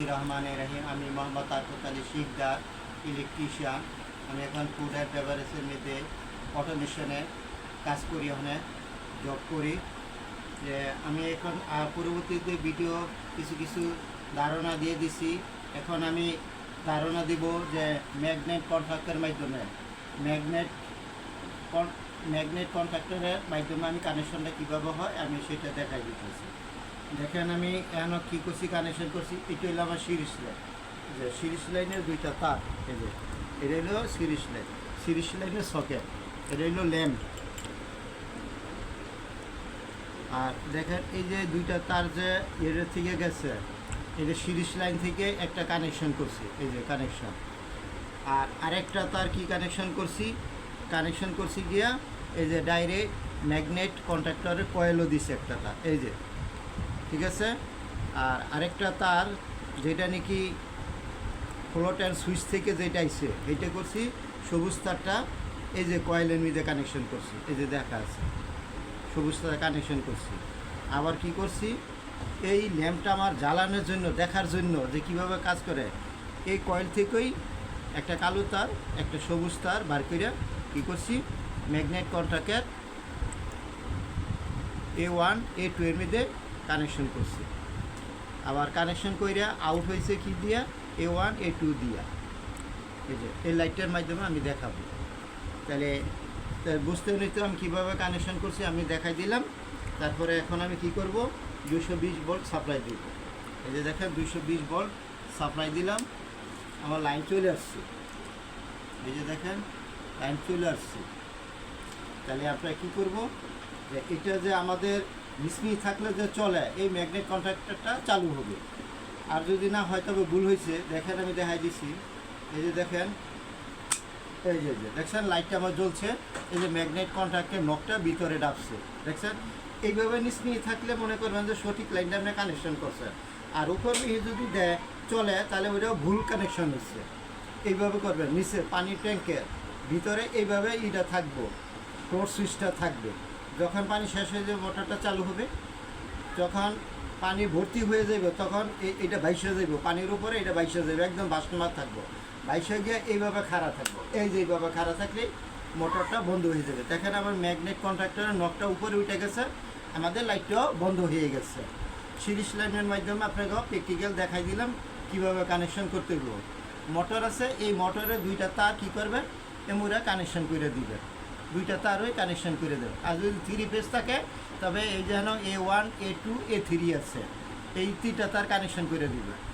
রহমান রাহিম, আমি মোহাম্মদ আরফত আলী শিকদার ইলেকট্রিশিয়ান আমি এখন ফুড অ্যান্ড বেভারেজের মধ্যে অটোমেশনে কাজ করি, ওখানে জব করি। যে আমি এখন পরবর্তীতে ভিডিও কিছু কিছু ধারণা দিয়ে দিছি। এখন আমি ধারণা দিব যে ম্যাগনেট কন্ট্রাক্টের মাধ্যমে ম্যাগনেট ম্যাগনেট কন্ট্রাক্টরের মাধ্যমে আমি কানেকশনটা কীভাবে হয়, আমি সেটা দেখাই দিতেছি। দেখেন আমি এখন কী করছি কানেকশন করছি, এটা হলো আমার সিরিজ লাইন যে সিরিজ লাইনের দুইটা তার, এই যে, এটা হলো সিরিজ লাইন সিরিজ লাইনের সকেট এটা হলো ল্যাম্প আর দেখেন এই যে দুইটা তার যে এর থেকে গেছে, এই যে সিরিজ লাইন থেকে একটা কানেকশন করছি, এই যে কানেকশন আর আরেকটা তার কি কানেকশন করছি? কানেকশন করছি গিয়া এই যে ডাইরেক্ট ম্যাগনেট কন্ট্রাক্টরের কয়েলও দিছে একটা তার, এই যে। ঠিক আছে? আর আরেকটা তার, যেটা নাকি ফ্লোট অ্যান্ড সুইচ থেকে যেটা আইছে, এইটা করছি, সবুজ তারটা, এই যে কয়েলের মধ্যে কানেকশন করছি, এই যে দেখা আছে, সবুজ তার কানেকশন করছি। আবার কি করছি, এই ল্যাম্পটা আমার জ্বালানোর জন্য, দেখার জন্য, যে কীভাবে কাজ করে, এই কয়েল থেকেই একটা কালো তার, একটা সবুজ তার বার করে কী করছি ম্যাগনেট কন্ট্রাক্টের এ ওয়ান এ টু এর মধ্যে কানেকশন করছি। আবার কানেকশন কইরা আউট হয়েছে কি দিয়া? এ ওয়ান এ টু দিয়া। এই যে, এই লাইটটার মাধ্যমে আমি দেখাবো। তাহলে বুঝতে নিতে আমি কীভাবে কানেকশন করছি, আমি দেখাই দিলাম। তারপরে এখন আমি কি করব? দুশো বিশ ভোল্ট সাপ্লাই দিব। এই যে দেখেন দুশো বিশ ভোল্ট সাপ্লাই দিলাম। আমার লাইন চলে আসছে। এই যে দেখেন লাইন চলে আসছে। তাহলে আমরা কী করব? এটা যে আমাদের মিসমি থাকলে যে চলে, এই ম্যাগনেট কন্ট্রাক্টরটা চালু হবে। আর যদি না হয়, তবে ভুল হয়েছে। দেখেন, আমি দেখাই দিছি। এই যে দেখেন, এই যে যে, দেখছেন, লাইটটা আমার জ্বলছে। এই যে ম্যাগনেট কন্ট্রাক্টের নখটা ভিতরে ডাবছে। দেখছেন? এইভাবে নিয়ে থাকলে মনে করবেন যে সঠিক লাইনটা আপনি কানেকশন করছেন। আর উপর দিয়ে যদি দেয়, চলে, তাহলে ওইটাও ভুল কানেকশন হচ্ছে। এইভাবে করবেন। নিচে পানির ট্যাঙ্কের ভিতরে এইভাবে ইটা থাকব টোর সুইচটা থাকবে। যখন পানি শেষ হয়ে যাবে মোটরটা চালু হবে। যখন পানি ভর্তি হয়ে যাবে, তখন এটা বাইশে যাবে পানির উপরে এটা বাইশে যাবে একদম বাষ্পমার থাকব। বাইশে গিয়ে এইভাবে খাড়া থাকব। এই যে এইভাবে খাড়া থাকলে মোটরটা বন্ধ হয়ে যাবে। দেখেন আমার ম্যাগনেট কন্ট্রাক্টরের নখটা উপরে উঠে গেছে। আমাদের লাইটটাও বন্ধ হয়ে গেছে। সিরিজ লাইনের মাধ্যমে আপনাকে প্র্যাকটিক্যাল দেখাই দিলাম কীভাবে কানেকশন করতে হইব। মোটর আছে, এই মোটরে দুইটা তার কী করবে? এমুরা কানেকশন করে দিবেন দুইটা তারই কানেকশন করে দেবে। আর যদি থ্রি ফেজ থাকে, তবে এই যেন A one A two A three আছে। এই তিনটা তার কানেকশন করে দিবে।